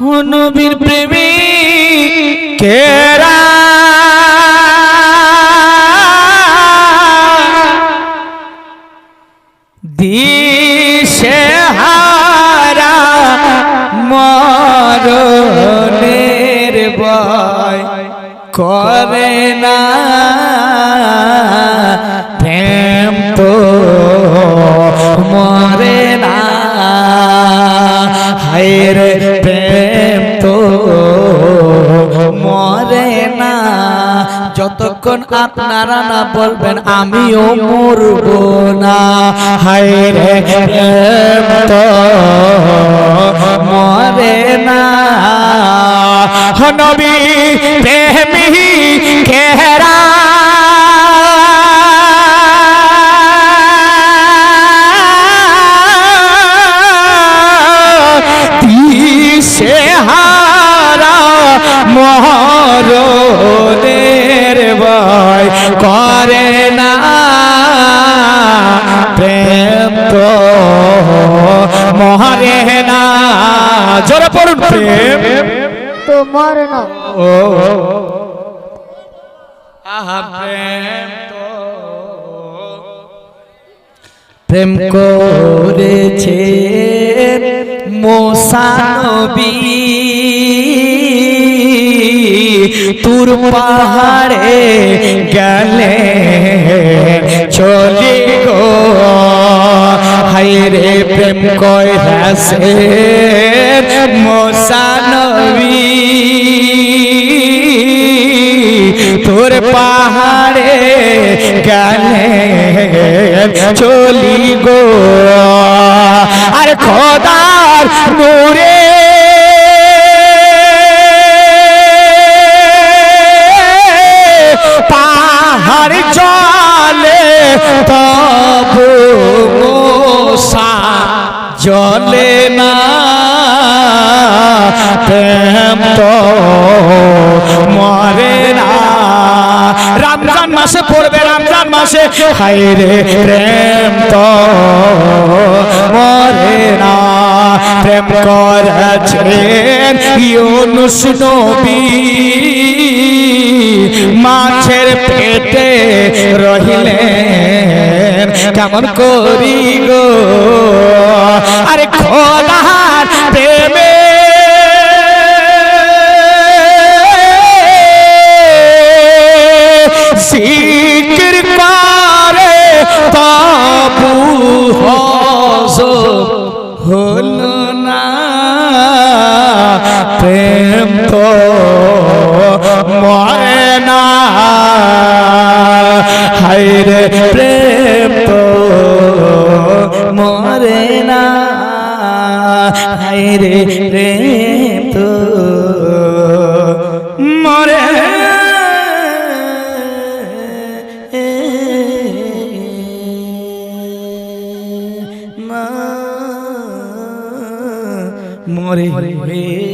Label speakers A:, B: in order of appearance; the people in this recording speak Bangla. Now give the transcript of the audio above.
A: নবীর প্রেমী কেরা দিশে হারা মরণের ভয় করে না। প্রেম মরে না। প্রেম মরে না। যতক্ষণ আপনারা না বলবেন, আমিও মরব না। হায়রে তো মরে না। নবী, প্রেমী করে না। প্রেম তো মহারে না। জোরে পড়ুন, প্রেম
B: তো মরে না।
A: ও। আহা, প্রেম তো প্রেম করেছে মোসানবী। তুর পাহাড়ে গেলে চলি গো। হাইরে প্রেম কয় হাসে তোর পাহাড়ে গেলে চলি গো। আর খোদার নূরে তবু মোসা জলে না প্রেম মরে না। রমজান মাসে পড়বে, রমজান মাসে হাইরে প্রেম তো মরে না। প্রেম করেছেন ইউনুস নবী, মাছের পেটে রহিলেন কেমন করি গো আরে খোদার প্রেমে। জিকির করে তাবু হজ হল না। প্রেম তো মরে না। হাইরে হাইরে প্রেম তো। মরে। মরে মরে।